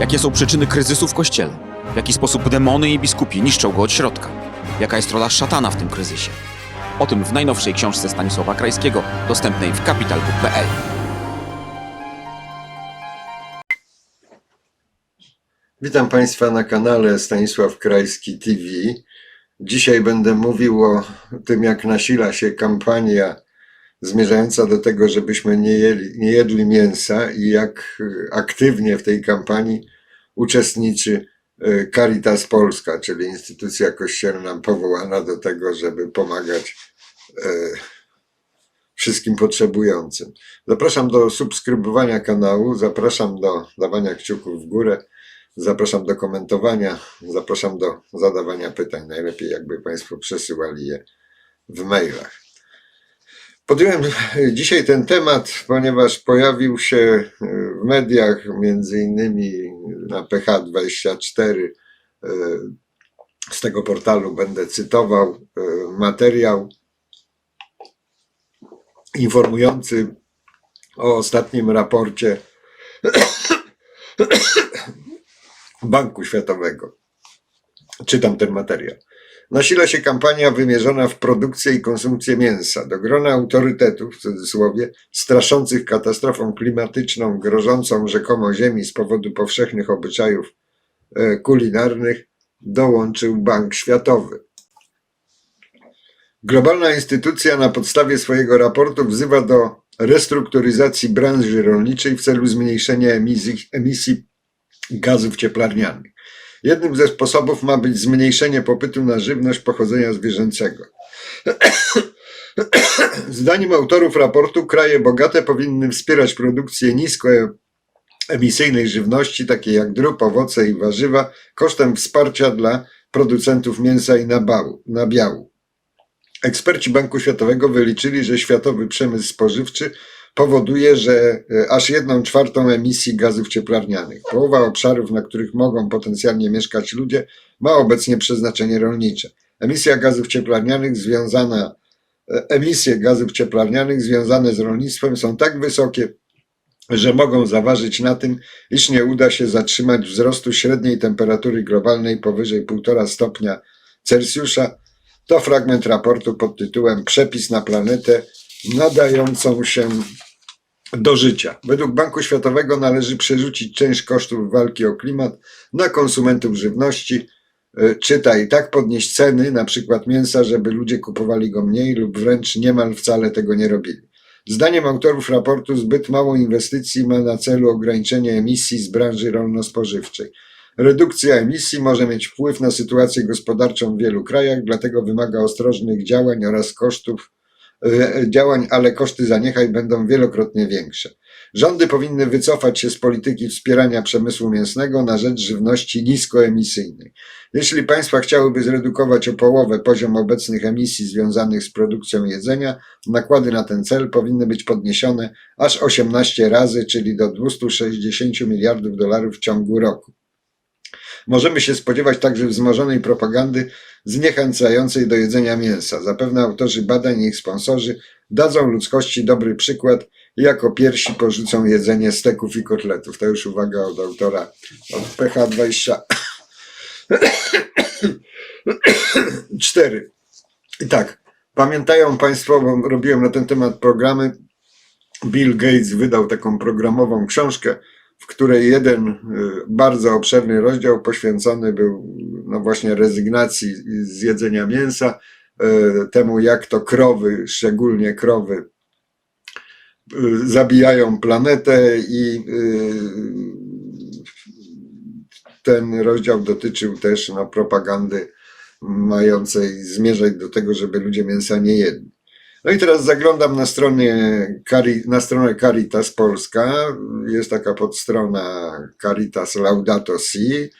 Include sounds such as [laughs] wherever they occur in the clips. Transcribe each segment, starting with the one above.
Jakie są przyczyny kryzysu w kościele? W jaki sposób demony i biskupi niszczą go od środka? Jaka jest rola szatana w tym kryzysie? O tym w najnowszej książce Stanisława Krajskiego, dostępnej w capitalbook.pl. Witam Państwa na kanale Stanisław Krajski TV. Dzisiaj będę mówił o tym, jak nasila się kampania zmierzająca do tego, żebyśmy nie, nie jedli mięsa i jak y, aktywnie w tej kampanii uczestniczy y, Caritas Polska, czyli instytucja kościelna powołana do tego, żeby pomagać y, wszystkim potrzebującym. Zapraszam do subskrybowania kanału, zapraszam do dawania kciuków w górę. Zapraszam do komentowania, zapraszam do zadawania pytań. Najlepiej, jakby Państwo przesyłali je w mailach. Podjąłem [laughs] dzisiaj ten temat, ponieważ pojawił się w mediach, między innymi na PH24. Z tego portalu będę cytował materiał informujący o ostatnim raporcie [coughs] Banku Światowego. Czytam ten materiał. Nasila się kampania wymierzona w produkcję i konsumpcję mięsa. Do grona autorytetów, w cudzysłowie, straszących katastrofą klimatyczną grożącą rzekomo Ziemi z powodu powszechnych obyczajów e, kulinarnych, dołączył Bank Światowy. Globalna instytucja na podstawie swojego raportu wzywa do restrukturyzacji branży rolniczej w celu zmniejszenia emisji, emisji gazów cieplarnianych. Jednym ze sposobów ma być zmniejszenie popytu na żywność pochodzenia zwierzęcego. [clears throat] Zdaniem autorów raportu kraje bogate powinny wspierać produkcję niskoemisyjnej żywności, takiej jak drób, owoce i warzywa, kosztem wsparcia dla producentów mięsa i nabiału. Eksperci Banku Światowego wyliczyli, że światowy przemysł spożywczy powoduje, że e, aż jedną czwartą emisji gazów cieplarnianych. Połowa obszarów, na których mogą potencjalnie mieszkać ludzie, ma obecnie przeznaczenie rolnicze. Emisja gazów cieplarnianych związana, e, emisje gazów cieplarnianych związane z rolnictwem są tak wysokie, że mogą zaważyć na tym, iż nie uda się zatrzymać wzrostu średniej temperatury globalnej powyżej 1,5 stopnia Celsjusza. To fragment raportu pod tytułem Przepis na planetę nadającą się do życia. Według Banku Światowego należy przerzucić część kosztów walki o klimat na konsumentów żywności. E, Czytaj, tak podnieść ceny, na przykład mięsa, żeby ludzie kupowali go mniej lub wręcz niemal wcale tego nie robili. Zdaniem autorów raportu zbyt mało inwestycji ma na celu ograniczenie emisji z branży rolno-spożywczej. Redukcja emisji może mieć wpływ na sytuację gospodarczą w wielu krajach, dlatego wymaga ostrożnych działań oraz kosztów działań, ale koszty zaniechań będą wielokrotnie większe. Rządy powinny wycofać się z polityki wspierania przemysłu mięsnego na rzecz żywności niskoemisyjnej. Jeśli państwa chciałyby zredukować o połowę poziom obecnych emisji związanych z produkcją jedzenia, nakłady na ten cel powinny być podniesione aż 18 razy, czyli do 260 miliardów dolarów w ciągu roku. Możemy się spodziewać także wzmożonej propagandy zniechęcającej do jedzenia mięsa. Zapewne autorzy badań i ich sponsorzy dadzą ludzkości dobry przykład jako pierwsi porzucą jedzenie steków i kotletów. To już uwaga od autora od PH20. 4. [coughs] I tak, pamiętają Państwo, bo robiłem na ten temat programy. Bill Gates wydał taką programową książkę, w której jeden y, bardzo obszerny rozdział poświęcony był no właśnie rezygnacji z jedzenia mięsa, y, temu jak to krowy, szczególnie krowy, y, zabijają planetę i ten rozdział dotyczył też no, propagandy mającej zmierzać do tego, żeby ludzie mięsa nie jedli. No i teraz zaglądam na stronę, Cari- na stronę Caritas Polska. Jest taka podstrona Caritas Laudato Si,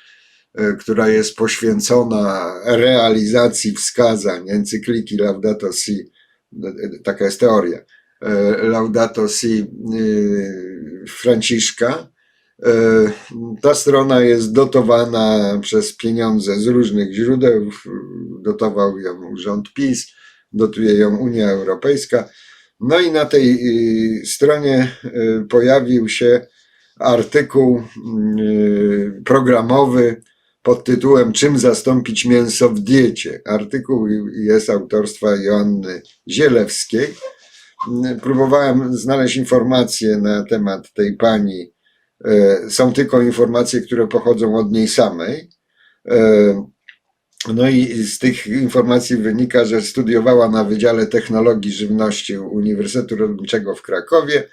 e, która jest poświęcona realizacji wskazań encykliki Laudato Si. E, Taka jest teoria. E, Laudato Si Franciszka. Ta strona jest dotowana przez pieniądze z różnych źródeł. Dotował ją rząd PiS dotuje ją Unia Europejska. No i na tej y, stronie y, pojawił się artykuł y, programowy pod tytułem Czym zastąpić mięso w diecie. Artykuł jest autorstwa Joanny Zielewskiej. Próbowałem znaleźć informacje na temat tej pani. Y, Są tylko informacje, które pochodzą od niej samej. No i z tych informacji wynika, że studiowała na Wydziale Technologii Żywności Uniwersytetu Rolniczego w Krakowie.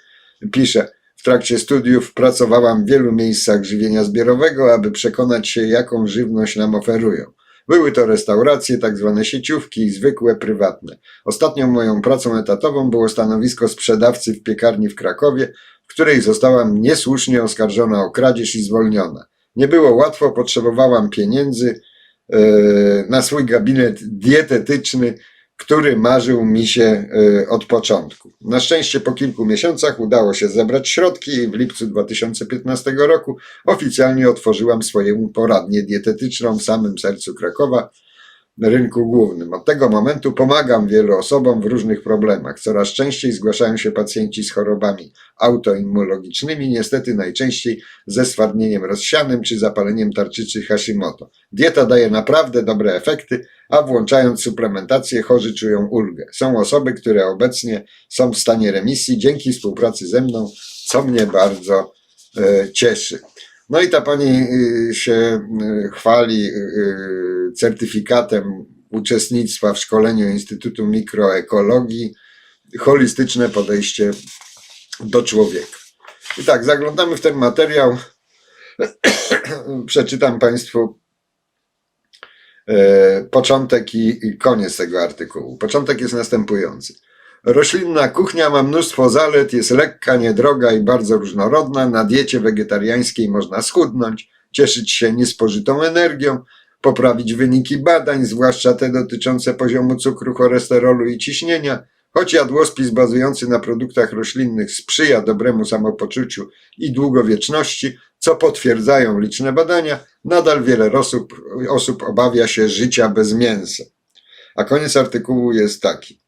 Pisze, w trakcie studiów pracowałam w wielu miejscach żywienia zbiorowego, aby przekonać się, jaką żywność nam oferują. Były to restauracje, tak zwane sieciówki i zwykłe, prywatne. Ostatnią moją pracą etatową było stanowisko sprzedawcy w piekarni w Krakowie, w której zostałam niesłusznie oskarżona o kradzież i zwolniona. Nie było łatwo, potrzebowałam pieniędzy, na swój gabinet dietetyczny, który marzył mi się e, od początku. Na szczęście po kilku miesiącach udało się zebrać środki i w lipcu 2015 roku oficjalnie otworzyłam swoją poradnię dietetyczną w samym sercu Krakowa, rynku głównym. Od tego momentu pomagam wielu osobom w różnych problemach. Coraz częściej zgłaszają się pacjenci z chorobami autoimmunologicznymi, niestety najczęściej ze stwardnieniem rozsianym czy zapaleniem tarczycy Hashimoto. Dieta daje naprawdę dobre efekty, a włączając suplementację chorzy czują ulgę. Są osoby, które obecnie są w stanie remisji dzięki współpracy ze mną, co mnie bardzo e, cieszy. No i ta pani y, się y, chwali y, certyfikatem uczestnictwa w szkoleniu Instytutu Mikroekologii, holistyczne podejście do człowieka. I tak, zaglądamy w ten materiał. [clears throat] Przeczytam Państwu e, początek i, i koniec tego artykułu. Początek jest następujący. Roślinna kuchnia ma mnóstwo zalet, jest lekka, niedroga i bardzo różnorodna. Na diecie wegetariańskiej można schudnąć, cieszyć się niespożytą energią, poprawić wyniki badań, zwłaszcza te dotyczące poziomu cukru, cholesterolu i ciśnienia. Choć jadłospis bazujący na produktach roślinnych sprzyja dobremu samopoczuciu i długowieczności, co potwierdzają liczne badania, nadal wiele osób, osób obawia się życia bez mięsa. A koniec artykułu jest taki.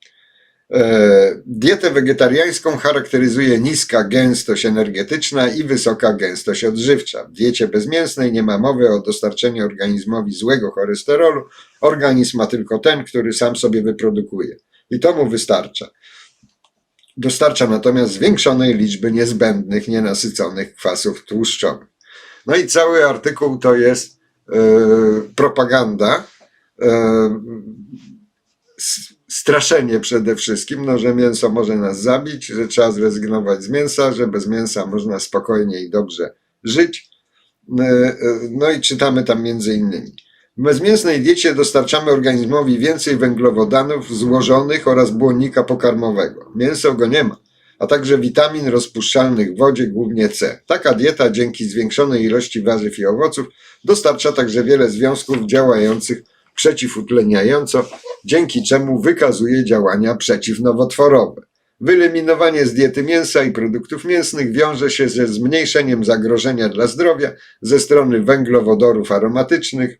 E, Dietę wegetariańską charakteryzuje niska gęstość energetyczna i wysoka gęstość odżywcza. W diecie bezmięsnej nie ma mowy o dostarczeniu organizmowi złego cholesterolu. Organizm ma tylko ten, który sam sobie wyprodukuje. I to mu wystarcza. Dostarcza natomiast zwiększonej liczby niezbędnych, nienasyconych kwasów tłuszczowych. No i cały artykuł to jest e, propaganda. S- straszenie przede wszystkim, no, że mięso może nas zabić, że trzeba zrezygnować z mięsa, że bez mięsa można spokojnie i dobrze żyć. E, e, No i czytamy tam między innymi. W bezmięsnej diecie dostarczamy organizmowi więcej węglowodanów złożonych oraz błonnika pokarmowego. Mięso go nie ma, a także witamin rozpuszczalnych w wodzie, głównie C. Taka dieta dzięki zwiększonej ilości warzyw i owoców dostarcza także wiele związków działających przeciwutleniająco, dzięki czemu wykazuje działania przeciwnowotworowe. Wyeliminowanie z diety mięsa i produktów mięsnych wiąże się ze zmniejszeniem zagrożenia dla zdrowia ze strony węglowodorów aromatycznych,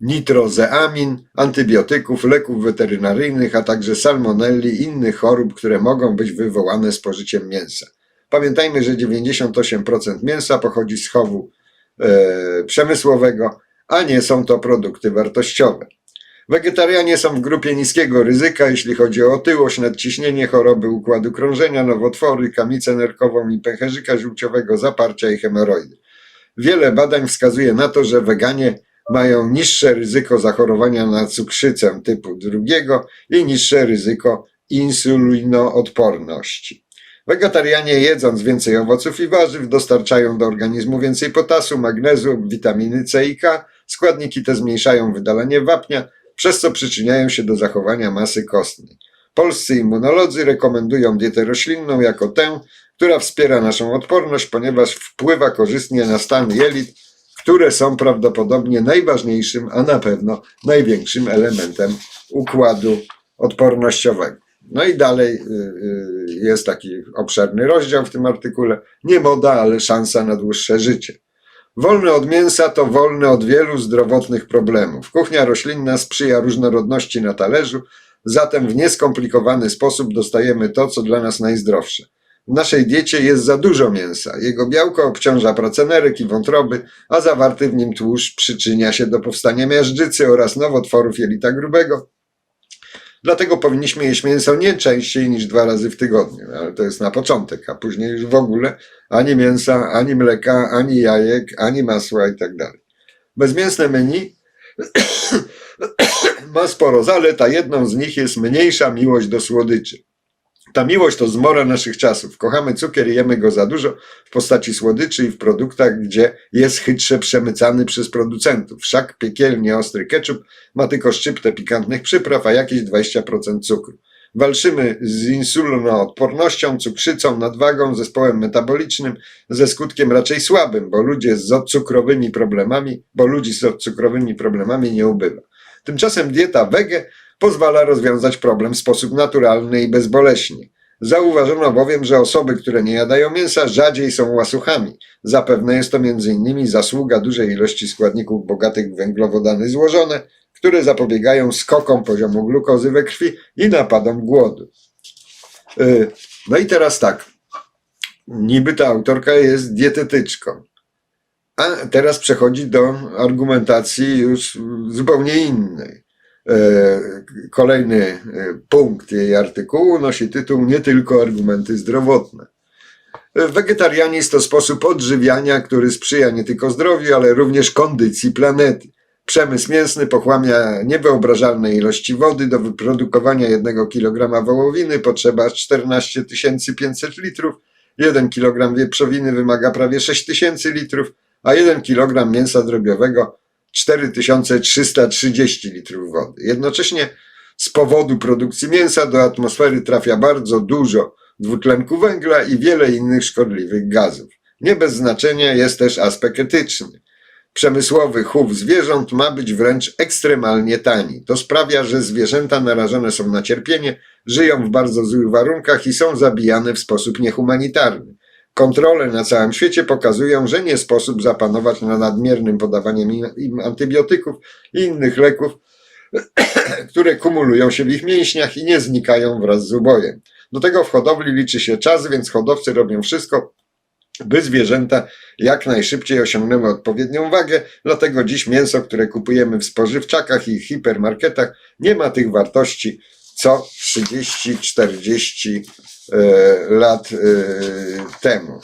nitrozeamin, antybiotyków, leków weterynaryjnych, a także salmonelli i innych chorób, które mogą być wywołane spożyciem mięsa. Pamiętajmy, że 98% mięsa pochodzi z chowu e, przemysłowego, a nie są to produkty wartościowe. Wegetarianie są w grupie niskiego ryzyka, jeśli chodzi o otyłość, nadciśnienie, choroby układu krążenia, nowotwory, kamicę nerkową i pęcherzyka żółciowego, zaparcia i hemoroidy. Wiele badań wskazuje na to, że weganie mają niższe ryzyko zachorowania na cukrzycę typu drugiego i niższe ryzyko insulinoodporności. Wegetarianie jedząc więcej owoców i warzyw dostarczają do organizmu więcej potasu, magnezu, witaminy C i K. Składniki te zmniejszają wydalanie wapnia, przez co przyczyniają się do zachowania masy kostnej. Polscy immunolodzy rekomendują dietę roślinną jako tę, która wspiera naszą odporność, ponieważ wpływa korzystnie na stan jelit, które są prawdopodobnie najważniejszym, a na pewno największym elementem układu odpornościowego. No i dalej y, y, jest taki obszerny rozdział w tym artykule. Nie moda, ale szansa na dłuższe życie. Wolny od mięsa to wolny od wielu zdrowotnych problemów. Kuchnia roślinna sprzyja różnorodności na talerzu, zatem w nieskomplikowany sposób dostajemy to, co dla nas najzdrowsze. W naszej diecie jest za dużo mięsa. Jego białko obciąża pracę nerek i wątroby, a zawarty w nim tłuszcz przyczynia się do powstania miażdżycy oraz nowotworów jelita grubego. Dlatego powinniśmy jeść mięso nie częściej niż dwa razy w tygodniu, ale to jest na początek, a później już w ogóle ani mięsa, ani mleka, ani jajek, ani masła i tak dalej. Bezmięsne menu [coughs] ma sporo zalet, a jedną z nich jest mniejsza miłość do słodyczy. Ta miłość to zmora naszych czasów. Kochamy cukier i jemy go za dużo w postaci słodyczy i w produktach, gdzie jest chytrze przemycany przez producentów. Wszak piekielnie ostry ketchup ma tylko szczyptę pikantnych przypraw, a jakieś 20% cukru. Walczymy z insulinoodpornością, cukrzycą, nadwagą, zespołem metabolicznym, ze skutkiem raczej słabym, bo ludzie z odcukrowymi problemami, bo ludzi z odcukrowymi problemami nie ubywa. Tymczasem dieta wege pozwala rozwiązać problem w sposób naturalny i bezboleśnie. Zauważono bowiem, że osoby, które nie jadają mięsa, rzadziej są łasuchami. Zapewne jest to m.in. zasługa dużej ilości składników bogatych w węglowodany złożone, które zapobiegają skokom poziomu glukozy we krwi i napadom głodu. Yy, No i teraz tak. Niby ta autorka jest dietetyczką. A teraz przechodzi do argumentacji już zupełnie innej. E, Kolejny e, punkt jej artykułu nosi tytuł Nie tylko argumenty zdrowotne. Wegetarianizm to sposób odżywiania, który sprzyja nie tylko zdrowiu, ale również kondycji planety. Przemysł mięsny pochłania niewyobrażalne ilości wody. Do wyprodukowania jednego kilograma wołowiny potrzeba 14 500 litrów. 1 kg wieprzowiny wymaga prawie 6 tysięcy litrów, a 1 kg mięsa drobiowego 4330 litrów wody. Jednocześnie z powodu produkcji mięsa do atmosfery trafia bardzo dużo dwutlenku węgla i wiele innych szkodliwych gazów. Nie bez znaczenia jest też aspekt etyczny. Przemysłowy chów zwierząt ma być wręcz ekstremalnie tani. To sprawia, że zwierzęta narażone są na cierpienie, żyją w bardzo złych warunkach i są zabijane w sposób niehumanitarny. Kontrole na całym świecie pokazują, że nie sposób zapanować nad nadmiernym podawaniem im- antybiotyków i innych leków, [clears throat] które kumulują się w ich mięśniach i nie znikają wraz z ubojem. Do tego w hodowli liczy się czas, więc hodowcy robią wszystko, by zwierzęta jak najszybciej osiągnęły odpowiednią wagę, dlatego dziś mięso, które kupujemy w spożywczakach i hipermarketach, nie ma tych wartości co 30-40 e, lat e, temu.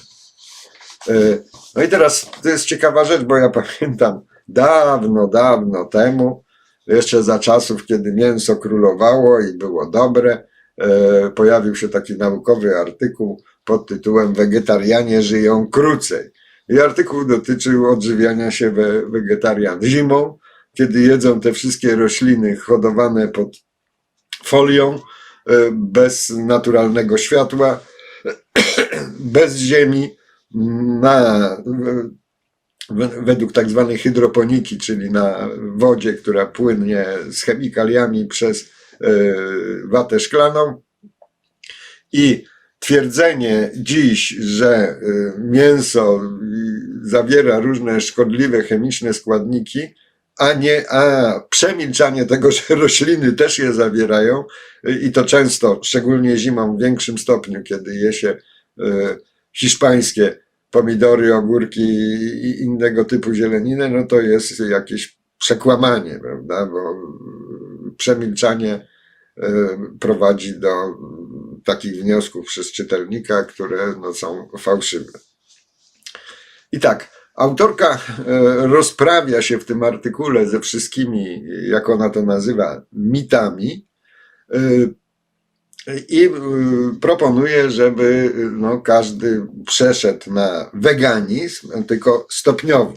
E, No i teraz to jest ciekawa rzecz, bo ja [laughs] pamiętam dawno, dawno temu, jeszcze za czasów, kiedy mięso królowało i było dobre, e, pojawił się taki naukowy artykuł pod tytułem Wegetarianie żyją krócej. I artykuł dotyczył odżywiania się we, wegetarian zimą, kiedy jedzą te wszystkie rośliny hodowane pod folią, e, bez naturalnego światła, [clears throat] bez ziemi, na, według tak zwanej hydroponiki, czyli na wodzie, która płynie z chemikaliami przez e, watę szklaną. I twierdzenie dziś, że y, mięso zawiera różne szkodliwe chemiczne składniki, a nie, a przemilczanie tego, że rośliny też je zawierają i to często, szczególnie zimą w większym stopniu, kiedy je się y, hiszpańskie pomidory, ogórki i innego typu zieleninę, no to jest jakieś przekłamanie, prawda, bo przemilczanie y, prowadzi do takich wniosków przez czytelnika, które no, są fałszywe. I tak, autorka e, rozprawia się w tym artykule ze wszystkimi, jak ona to nazywa, mitami e, i e, proponuje, żeby no, każdy przeszedł na weganizm, tylko stopniowo.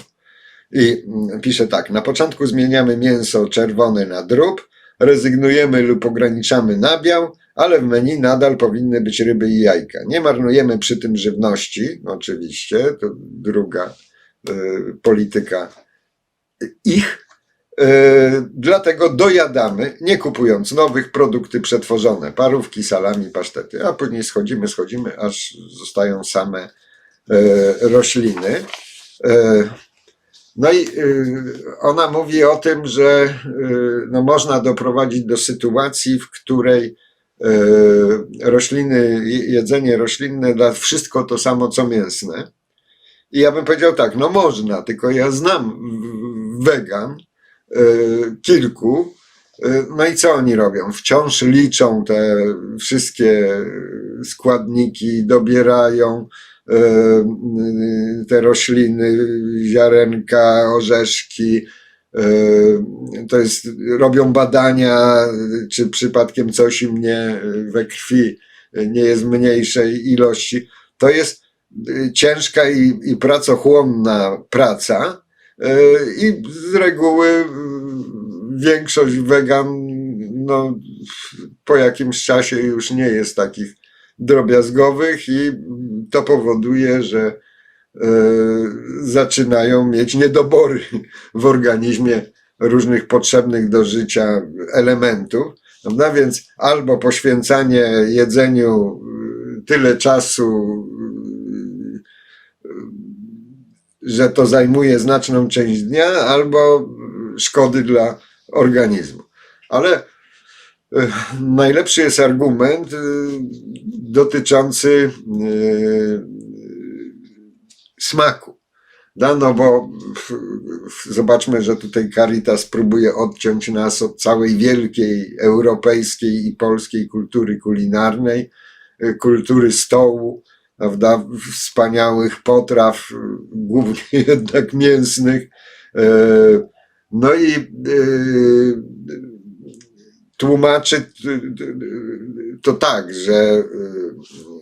I mm, pisze tak, na początku zmieniamy mięso czerwone na drób, rezygnujemy lub ograniczamy nabiał, ale w menu nadal powinny być ryby i jajka. Nie marnujemy przy tym żywności, oczywiście, to druga polityka ich, y, dlatego dojadamy, nie kupując nowych, produkty przetworzone, parówki, salami, pasztety, a później schodzimy, schodzimy, aż zostają same y, rośliny. Y, no i y, ona mówi o tym, że y, no, można doprowadzić do sytuacji, w której rośliny, je- jedzenie roślinne da wszystko to samo co mięsne. I ja bym powiedział tak, no można, tylko ja znam wegan e, kilku, e, no i co oni robią? Wciąż liczą te wszystkie składniki, dobierają e, te rośliny, ziarenka, orzeszki. To jest, robią badania, czy przypadkiem coś im nie we krwi nie jest mniejszej ilości. To jest ciężka i, i pracochłonna praca. y, I z reguły y, większość wegan no, po jakimś czasie już nie jest takich drobiazgowych i to powoduje, że y, zaczynają mieć niedobory w organizmie różnych potrzebnych do życia elementów. Prawda? Więc albo poświęcanie jedzeniu tyle czasu, y, y, że to zajmuje znaczną część dnia, albo szkody dla organizmu. Ale y, najlepszy jest argument y, dotyczący y, smaku. Da, no bo zobaczmy, że tutaj Caritas próbuje odciąć nas od całej wielkiej europejskiej i polskiej kultury kulinarnej, kultury stołu, prawda, wspaniałych potraw, głównie [laughs] jednak mięsnych. E, No i y, tłumaczy to tak, że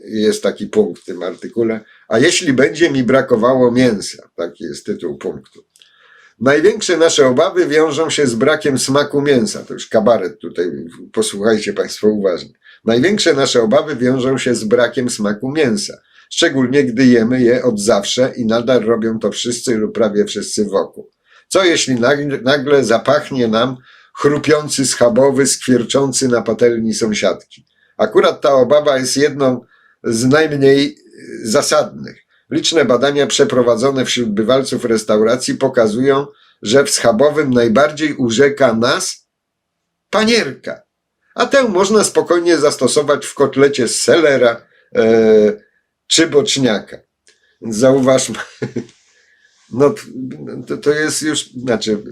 y, jest taki punkt w tym artykule. A jeśli będzie mi brakowało mięsa, taki jest tytuł punktu. Największe nasze obawy wiążą się z brakiem smaku mięsa. To już kabaret tutaj, posłuchajcie Państwo uważnie. Największe nasze obawy wiążą się z brakiem smaku mięsa. Szczególnie gdy jemy je od zawsze i nadal robią to wszyscy lub prawie wszyscy wokół. Co jeśli nagle, zapachnie nam chrupiący schabowy, skwierczący na patelni sąsiadki? Akurat ta obawa jest jedną z najmniej y, zasadnych. Liczne badania przeprowadzone wśród bywalców restauracji pokazują, że w schabowym najbardziej urzeka nas panierka. A tę można spokojnie zastosować w kotlecie z selera e, czy boczniaka. Zauważmy, [laughs] no to, to jest już, znaczy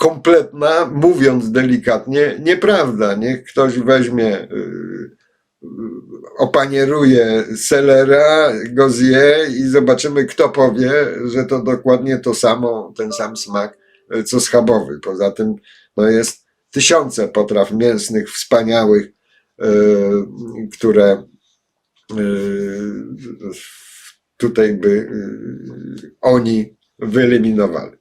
kompletna, mówiąc delikatnie, nieprawda. Niech ktoś weźmie, y, opanieruje selera, go zje i zobaczymy, kto powie, że to dokładnie to samo, ten sam smak, y, co schabowy. Poza tym, no jest tysiące potraw mięsnych, wspaniałych, y, które y, tutaj by y, oni wyeliminowali.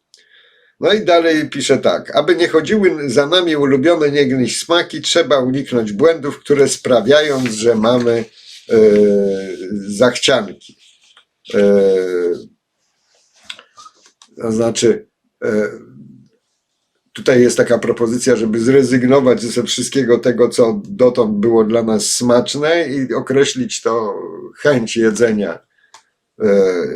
No i dalej pisze tak. Aby nie chodziły za nami ulubione niegdyś smaki, trzeba uniknąć błędów, które sprawiają, że mamy e, zachcianki. E, to znaczy, e, tutaj jest taka propozycja, żeby zrezygnować ze wszystkiego tego, co dotąd było dla nas smaczne i określić to chęć jedzenia e,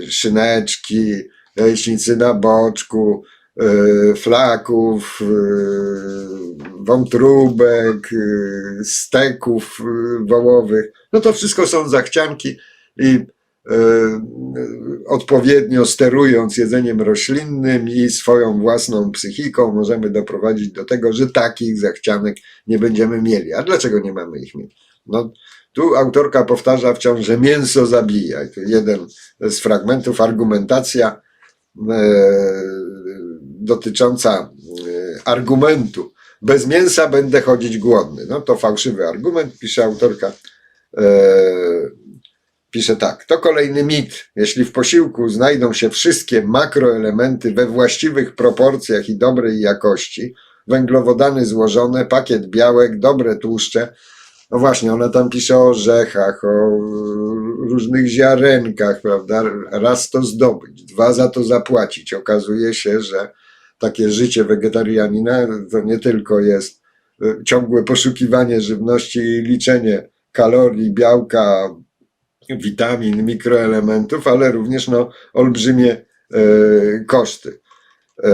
szyneczki, jajecznicy na boczku, e, flaków, e, wątróbek, steków wołowych. No to wszystko są zachcianki i odpowiednio sterując jedzeniem roślinnym i swoją własną psychiką możemy doprowadzić do tego, że takich zachcianek nie będziemy mieli. A dlaczego nie mamy ich mieć? No, tu autorka powtarza wciąż, że mięso zabija. I to jeden z fragmentów, argumentacja e, dotycząca e, argumentu. Bez mięsa będę chodzić głodny. No to fałszywy argument, pisze autorka. E, pisze tak. To kolejny mit. Jeśli w posiłku znajdą się wszystkie makroelementy we właściwych proporcjach i dobrej jakości, węglowodany złożone, pakiet białek, dobre tłuszcze, no właśnie, ona tam pisze o orzechach, o różnych ziarenkach, prawda? Raz to zdobyć, dwa za to zapłacić. Okazuje się, że takie życie wegetarianina to nie tylko jest y, ciągłe poszukiwanie żywności i liczenie kalorii, białka, witamin, mikroelementów, ale również no, olbrzymie e, koszty. E,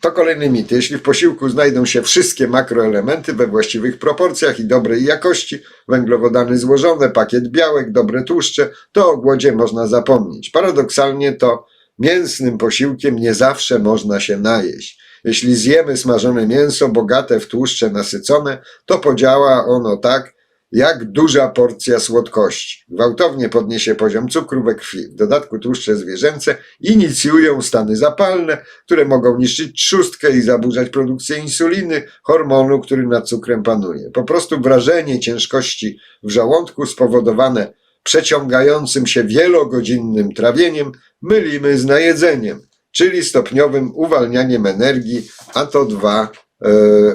To kolejny mit. Jeśli w posiłku znajdą się wszystkie makroelementy we właściwych proporcjach i dobrej jakości, węglowodany złożone, pakiet białek, dobre tłuszcze, to o głodzie można zapomnieć. Paradoksalnie to mięsnym posiłkiem nie zawsze można się najeść. Jeśli zjemy smażone mięso bogate w tłuszcze nasycone, to podziała ono tak, jak duża porcja słodkości. Gwałtownie podniesie poziom cukru we krwi. W dodatku tłuszcze zwierzęce inicjują stany zapalne, które mogą niszczyć trzustkę i zaburzać produkcję insuliny, hormonu, który nad cukrem panuje. Po prostu wrażenie ciężkości w żołądku spowodowane przeciągającym się wielogodzinnym trawieniem mylimy z najedzeniem, czyli stopniowym uwalnianiem energii, a to dwa e,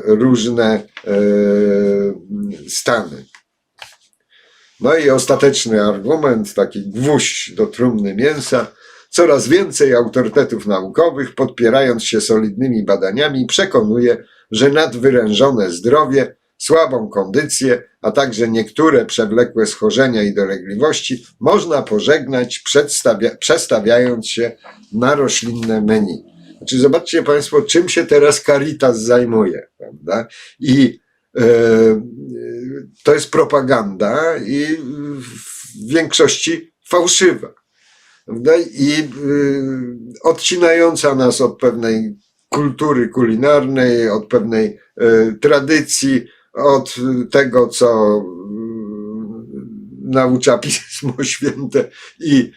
różne e, stany. No i ostateczny argument, taki gwóźdź do trumny mięsa. Coraz więcej autorytetów naukowych, podpierając się solidnymi badaniami, przekonuje, że nadwyrężone zdrowie, słabą kondycję, a także niektóre przewlekłe schorzenia i dolegliwości można pożegnać, przestawiając się na roślinne menu. Znaczy, zobaczcie Państwo, czym się teraz Caritas zajmuje, prawda? I to jest propaganda i w większości fałszywa. I y, odcinająca nas od pewnej kultury kulinarnej, od pewnej y, tradycji, od tego, co naucza Pismo Święte i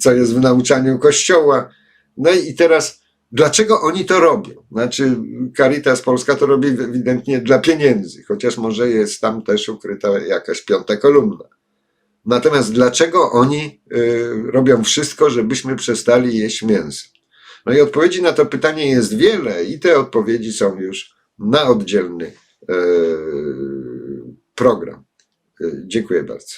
co jest w nauczaniu Kościoła. No i teraz, dlaczego oni to robią? Znaczy, Caritas Polska to robi ewidentnie dla pieniędzy, chociaż może jest tam też ukryta jakaś piąta kolumna. Natomiast dlaczego oni y, robią wszystko, żebyśmy przestali jeść mięso? No i odpowiedzi na to pytanie jest wiele, i te odpowiedzi są już na oddzielny y, program. Y, dziękuję bardzo.